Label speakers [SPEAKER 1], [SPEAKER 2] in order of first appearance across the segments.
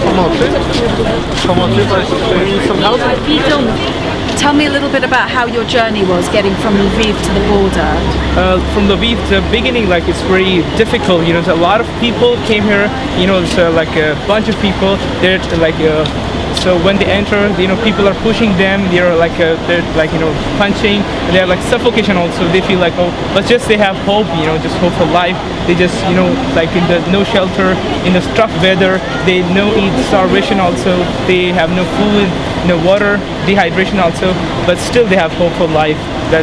[SPEAKER 1] pomocy. Pomocy, but do you need some?
[SPEAKER 2] Tell me a little bit about how your journey was getting from Lviv to the border.
[SPEAKER 3] uh, from the Lviv, the beginning, like it's very difficult. You know, a lot of people came here. You know, it's uh, like a bunch of people. They're like, uh, so when they enter, you know, people are pushing them. They're like, uh, they're like, you know, punching. They're like suffocation also. They feel like, oh, but just they have hope. You know, just hope for life. They just, you know, like in the no shelter, in the tough weather. They no eat starvation also. They have no food, no water, dehydration also. But still, they have hope for life. That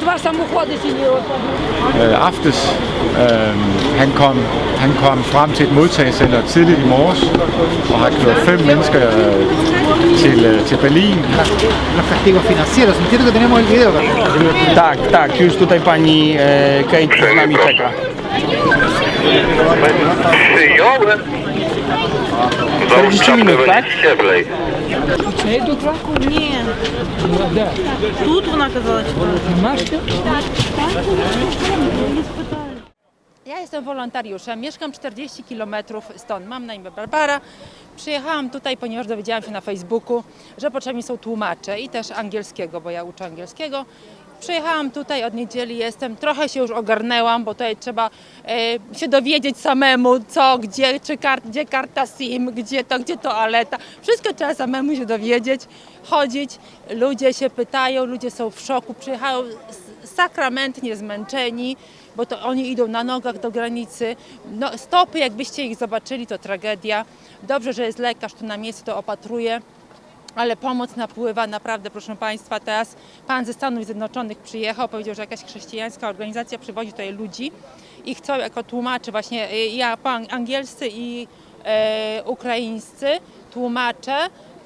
[SPEAKER 4] dwa samochody się nie odpaliły.
[SPEAKER 5] øh, aftes. Øh, han, kom, han kom frem til et modtagecenter tidligt i morges og har kørt fem mennesker øh, til, øh, til Berlin.
[SPEAKER 6] los castigos financieros. Entiendo que tenemos el video.
[SPEAKER 3] Tak, tak, już tutaj pani e, Kate z nami czeka.
[SPEAKER 7] Przyjąłem.
[SPEAKER 3] Załóż czapkę, będzie ci
[SPEAKER 7] cieplej.
[SPEAKER 4] Czy ja do Kraków? Nie. Де? Тут вона казала, що Машка? так.
[SPEAKER 8] Так, Ja jestem wolontariuszem, mieszkam 40 km stąd. Mam na imię Barbara. Przyjechałam tutaj, ponieważ dowiedziałam się na Facebooku, że potrzebni są tłumacze i też angielskiego, bo ja uczę angielskiego. Przyjechałam tutaj od niedzieli, jestem, trochę się już ogarnęłam, bo tutaj trzeba e, się dowiedzieć samemu, co, gdzie, czy kart, gdzie karta SIM, gdzie to, gdzie toaleta. Wszystko trzeba samemu się dowiedzieć, chodzić. Ludzie się pytają, ludzie są w szoku, przyjechają sakramentnie zmęczeni, bo to oni idą na nogach do granicy. No, stopy, jakbyście ich zobaczyli, to tragedia. Dobrze, że jest lekarz tu na miejscu, to opatruje. Ale pomoc napływa naprawdę, proszę Państwa. Teraz pan ze Stanów Zjednoczonych przyjechał, powiedział, że jakaś chrześcijańska organizacja przywozi tutaj ludzi i chcą jako tłumaczy właśnie, y, ja po ang- angielscy i e, ukraińscy tłumacze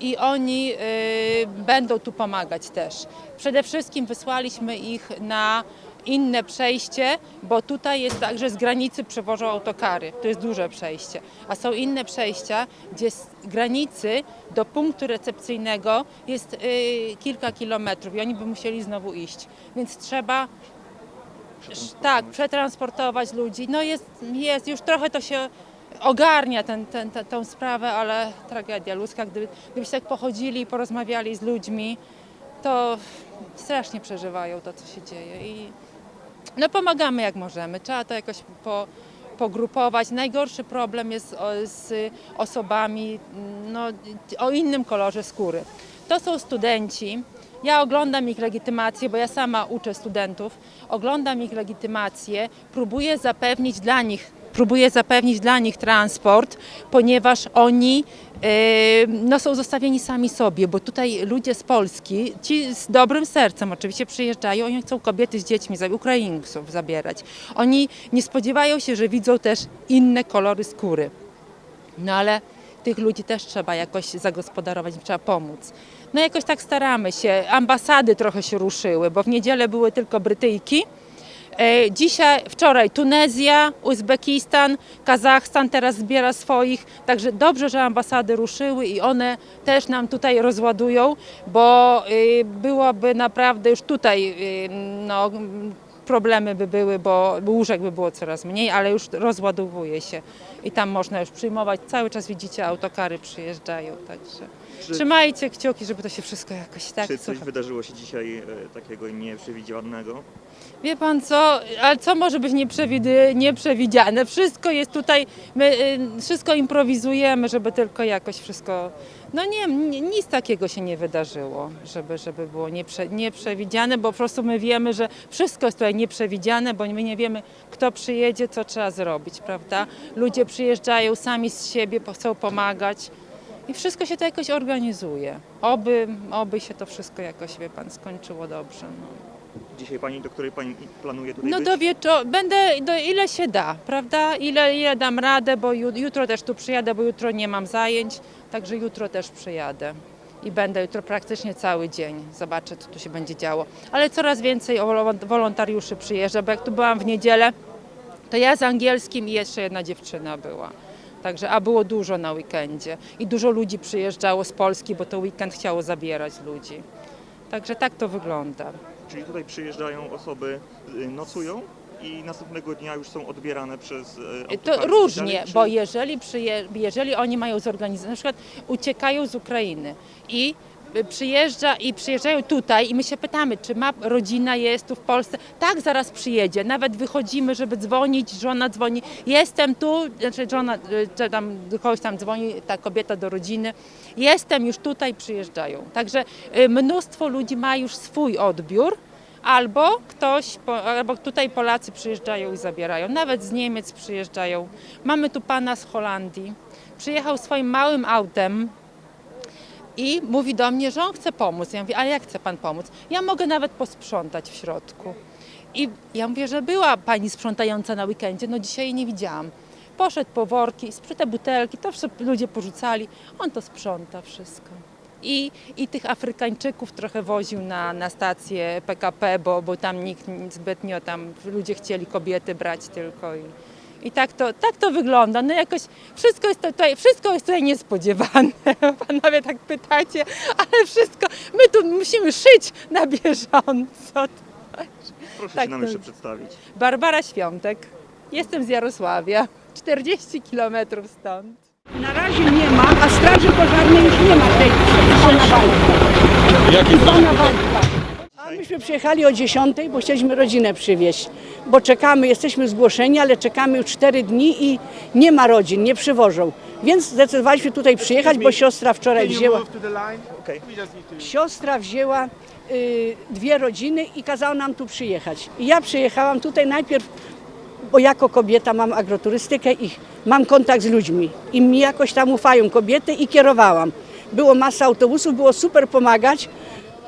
[SPEAKER 8] i oni y, będą tu pomagać też. Przede wszystkim wysłaliśmy ich na inne przejście, bo tutaj jest tak, że z granicy przewożą autokary. To jest duże przejście. A są inne przejścia, gdzie z granicy do punktu recepcyjnego jest y, kilka kilometrów i oni by musieli znowu iść. Więc trzeba tak, przetransportować ludzi. No jest, jest już trochę to się ogarnia ten, ten, sprawę, ale tragedia ludzka. Gdyby, gdybyście tak pochodzili i porozmawiali z ludźmi, to strasznie przeżywają to, co się dzieje. I no pomagamy jak możemy. Trzeba to jakoś po, pogrupować. Najgorszy problem jest o, z osobami no, o innym kolorze skóry. To są studenci. Ja oglądam ich legitymację, bo ja sama uczę studentów. Oglądam ich legitymację, próbuję zapewnić dla nich próbuję zapewnić dla nich transport, ponieważ oni e, no, są zostawieni sami sobie, bo tutaj ludzie z Polski, ci z dobrym sercem oczywiście przyjeżdżają, oni chcą kobiety z dziećmi, Ukraińców zabierać. Oni nie spodziewają się, że widzą też inne kolory skóry. No ale tych ludzi też trzeba jakoś zagospodarować, trzeba pomóc. No jakoś tak staramy się. Ambasady trochę się ruszyły, bo w niedzielę były tylko Brytyjki. E, Dzisiaj, wczoraj Tunezja, Uzbekistan, Kazachstan teraz zbiera swoich, także dobrze, że ambasady ruszyły i one też nam tutaj rozładują, bo y, byłoby naprawdę już tutaj y, no, problemy by były, bo łóżek by było coraz mniej, ale już rozładowuje się i tam można już przyjmować. Cały czas widzicie, autokary przyjeżdżają, także trzymajcie kciuki, żeby to się wszystko jakoś tak...
[SPEAKER 9] Czy coś
[SPEAKER 8] słuchaj.
[SPEAKER 9] wydarzyło się dzisiaj e, takiego nieprzewidzianego?
[SPEAKER 8] Wie pan co, ale co może być nieprzewidy, nieprzewidziane? Wszystko jest tutaj, my y, wszystko improwizujemy, żeby tylko jakoś wszystko... No nie, nic takiego się nie wydarzyło, żeby, żeby było nieprze, nieprzewidziane, bo po prostu my wiemy, że wszystko jest tutaj nieprzewidziane, bo my nie wiemy, kto przyjedzie, co trzeba zrobić, prawda? Ludzie przyjeżdżają sami z siebie, chcą pomagać i wszystko się to jakoś organizuje. Oby, oby się to wszystko jakoś, wie pan, skończyło dobrze. No.
[SPEAKER 9] Dzisiaj pani, do której pani planuje tutaj
[SPEAKER 8] No
[SPEAKER 9] być?
[SPEAKER 8] do wieczoru, będę do ile się da, prawda? Ile, ile dam radę, bo ju- jutro też tu przyjadę, bo jutro nie mam zajęć, także jutro też przyjadę. I będę jutro praktycznie cały dzień. Zobaczę, co tu się będzie działo. Ale coraz więcej wolo- wolontariuszy przyjeżdża, bo jak tu byłam w niedzielę, to ja z angielskim i jeszcze jedna dziewczyna była. Także, a było dużo na weekendzie. I dużo ludzi przyjeżdżało z Polski, bo to weekend chciało zabierać ludzi. Także tak to wygląda.
[SPEAKER 9] Czyli tutaj przyjeżdżają osoby, y, nocują i następnego dnia już są odbierane przez y,
[SPEAKER 8] To różnie,
[SPEAKER 9] czy-
[SPEAKER 8] bo jeżeli, przyje, jeżeli oni mają zorganizowane, na przykład uciekają z Ukrainy i przyjeżdża i przyjeżdżają tutaj i my się pytamy, czy ma rodzina jest tu w Polsce. Tak, zaraz przyjedzie. Nawet wychodzimy, żeby dzwonić, żona dzwoni, jestem tu, znaczy żona, y, czy tam kogoś tam dzwoni, ta kobieta do rodziny, jestem już tutaj, przyjeżdżają. Także y, mnóstwo ludzi ma już swój odbiór. Albo ktoś, albo tutaj Polacy przyjeżdżają i zabierają. Nawet z Niemiec przyjeżdżają. Mamy tu pana z Holandii. Przyjechał swoim małym autem i mówi do mnie, że on chce pomóc. Ja mówię, ale jak chce pan pomóc? Ja mogę nawet posprzątać w środku. I ja mówię, że była pani sprzątająca na weekendzie, no dzisiaj jej nie widziałam. Poszedł po worki, te butelki, to ludzie porzucali. On to sprząta wszystko. I, I tych Afrykańczyków trochę woził na, na stację PKP, bo, bo tam nikt zbytnio tam ludzie chcieli kobiety brać tylko i, i tak, to, tak to wygląda. No jakoś wszystko jest tutaj, wszystko jest tutaj niespodziewane. Panowie tak pytacie, ale wszystko, my tu musimy szyć na bieżąco.
[SPEAKER 9] Proszę
[SPEAKER 8] tak
[SPEAKER 9] się nam
[SPEAKER 8] to-
[SPEAKER 9] jeszcze przedstawić.
[SPEAKER 8] Barbara Świątek, jestem z Jarosławia, 40 kilometrów stąd.
[SPEAKER 4] Na razie nie ma, a straży pożarnej już nie ma tej na walce.
[SPEAKER 5] Jaki
[SPEAKER 4] na walce. A myśmy przyjechali o 10, bo chcieliśmy rodzinę przywieźć. Bo czekamy, jesteśmy zgłoszeni, ale czekamy już 4 dni i nie ma rodzin, nie przywożą. Więc zdecydowaliśmy tutaj przyjechać, bo siostra wczoraj wzięła. Siostra wzięła y, dwie rodziny i kazała nam tu przyjechać. I ja przyjechałam tutaj najpierw, bo jako kobieta mam agroturystykę i mam kontakt z ludźmi. I mi jakoś tam ufają kobiety i kierowałam. Było masa autobusów, było super pomagać,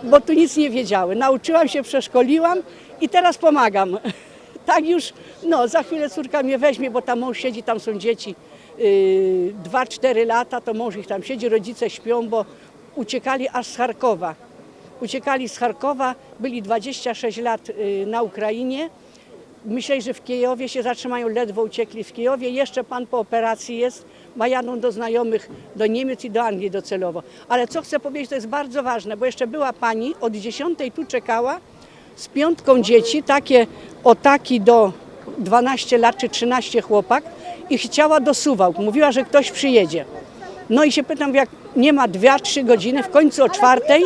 [SPEAKER 4] bo tu nic nie wiedziały. Nauczyłam się, przeszkoliłam i teraz pomagam. Tak już, no za chwilę córka mnie weźmie, bo tam mąż siedzi, tam są dzieci. Yy, Dwa, cztery lata, to mąż ich tam siedzi, rodzice śpią, bo uciekali aż z Charkowa. Uciekali z Charkowa, byli 26 lat y, na Ukrainie. Myśleli, że w Kijowie się zatrzymają, ledwo uciekli w Kijowie. Jeszcze pan po operacji jest, ma jadą do znajomych, do Niemiec i do Anglii docelowo. Ale co chcę powiedzieć, to jest bardzo ważne, bo jeszcze była pani, od 10 tu czekała, z piątką dzieci, takie o taki do 12 lat czy 13 chłopak i chciała do Suwałk. Mówiła, że ktoś przyjedzie. No i się pytam, jak nie ma 2-3 godziny, w końcu o czwartej,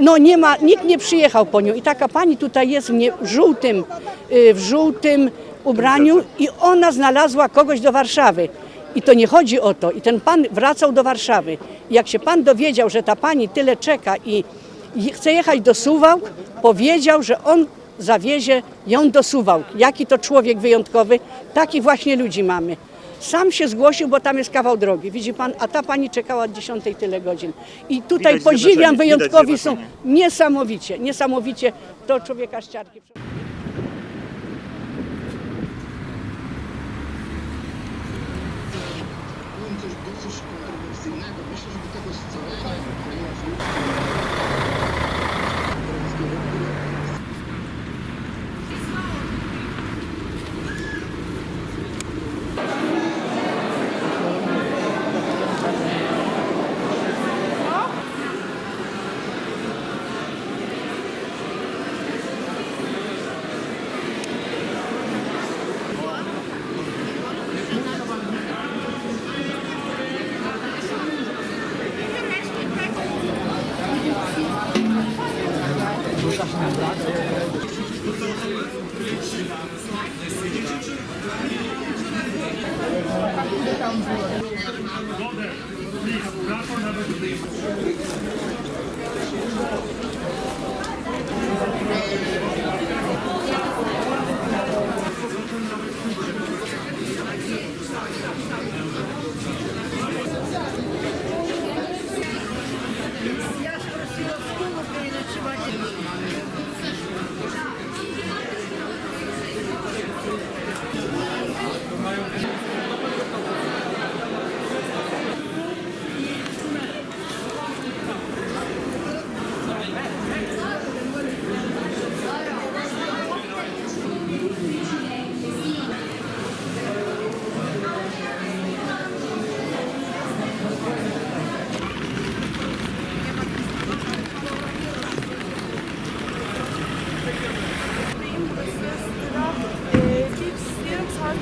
[SPEAKER 4] no nie ma, nikt nie przyjechał po nią. I taka pani tutaj jest w, nie, w żółtym, y, w żółtym ubraniu i ona znalazła kogoś do Warszawy. I to nie chodzi o to. I ten pan wracał do Warszawy. I jak się pan dowiedział, że ta pani tyle czeka i chce jechać do Suwałk, powiedział, że on zawiezie ją do Suwałk. Jaki to człowiek wyjątkowy, taki właśnie ludzi mamy. Sam się zgłosił, bo tam jest kawał drogi, widzi pan, a ta pani czekała od 10 tyle godzin. I tutaj
[SPEAKER 9] Widać
[SPEAKER 4] podziwiam, wyjątkowi są niesamowicie, niesamowicie to człowieka z
[SPEAKER 7] ciarki. Powiem coś. Myślę, że tego Please, knock on number three.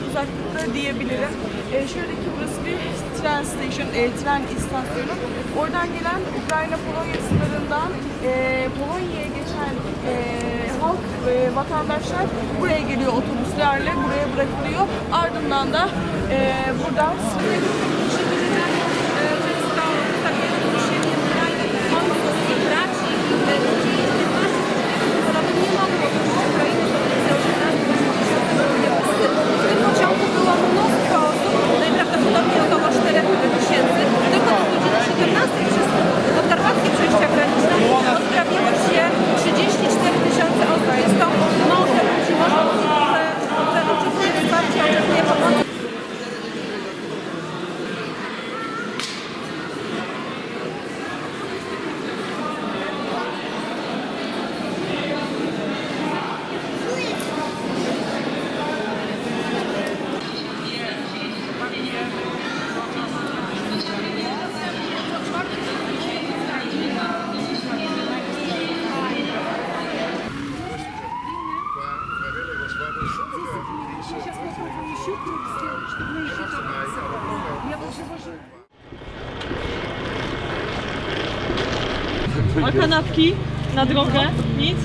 [SPEAKER 7] Uzaklıkta diyebilirim. E, şöyle ki burası bir tren station, e, tren istasyonu. Oradan gelen Ukrayna-Polonya sınırından e, Polonya'ya geçen e, halk, e, vatandaşlar buraya geliyor otobüslerle, buraya bırakılıyor. Ardından da e, buradan sınıra A kanapki na drogę? Nic?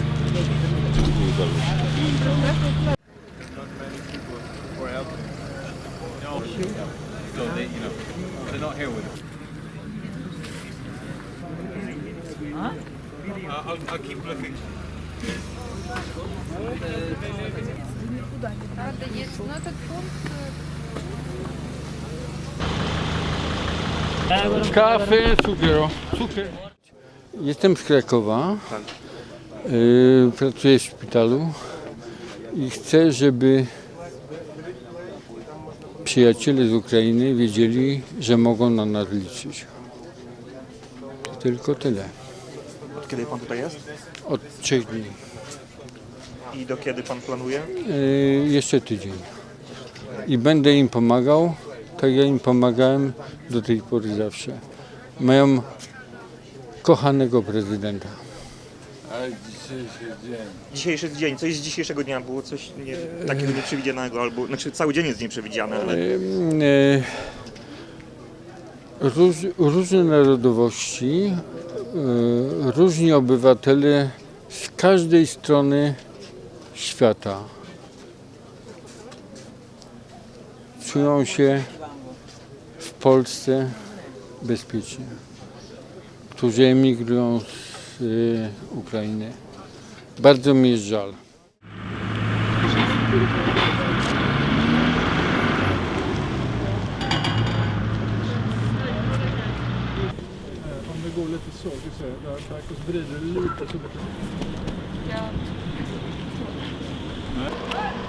[SPEAKER 1] Kawę, cukier. Cukier. Jestem z Krakowa. Y, pracuję w szpitalu i chcę, żeby przyjaciele z Ukrainy wiedzieli, że mogą na nas liczyć. Tylko tyle.
[SPEAKER 9] Od kiedy pan tutaj jest?
[SPEAKER 1] Od trzech dni.
[SPEAKER 9] I do kiedy pan planuje?
[SPEAKER 1] Y, jeszcze tydzień. I będę im pomagał, tak jak im pomagałem do tej pory zawsze. Mają kochanego prezydenta.
[SPEAKER 9] Dzisiejszy dzień, coś z dzisiejszego dnia było coś nie, takiego nieprzewidzianego, albo, znaczy cały dzień jest nieprzewidziany, ale
[SPEAKER 1] e, Róż, różne narodowości, e, różni obywatele z każdej strony świata czują się w Polsce bezpiecznie, którzy emigrują z y, Ukrainy. Bardzo mi jest żal.
[SPEAKER 10] Ja. Nej.